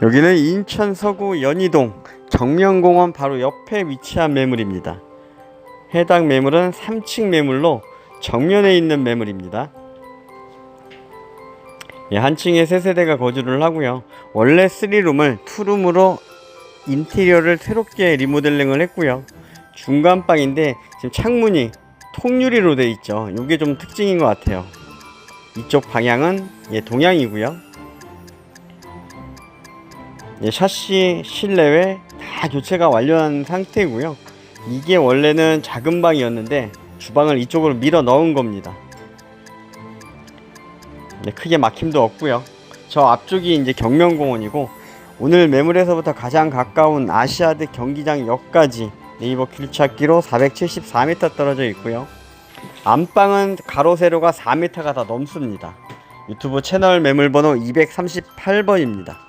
여기는 인천 서구 연희동 정명공원 바로 옆에 위치한 매물입니다. 해당 매물은 3층 매물로 정면에 있는 매물입니다. 예, 한 층에 세 세대가 거주를 하고요. 원래 3룸을 2룸으로 인테리어를 새롭게 리모델링을 했고요. 중간 방인데 지금 창문이 통유리로 되어 있죠. 이게 좀 특징인 것 같아요. 이쪽 방향은 예, 동향이고요. 예, 샤시 실내외 다 교체가 완료한 상태고요. 이게 원래는 작은 방이었는데 주방을 이쪽으로 밀어 넣은 겁니다. 네, 크게 막힘도 없고요. 저 앞쪽이 이제 경명공원이고 오늘 매물에서부터 가장 가까운 아시아드 경기장 역까지 네이버 길 찾기로 474m 떨어져 있고요. 안방은 가로 세로가 4m가 다 넘습니다. 유튜브 채널 매물번호 238번입니다.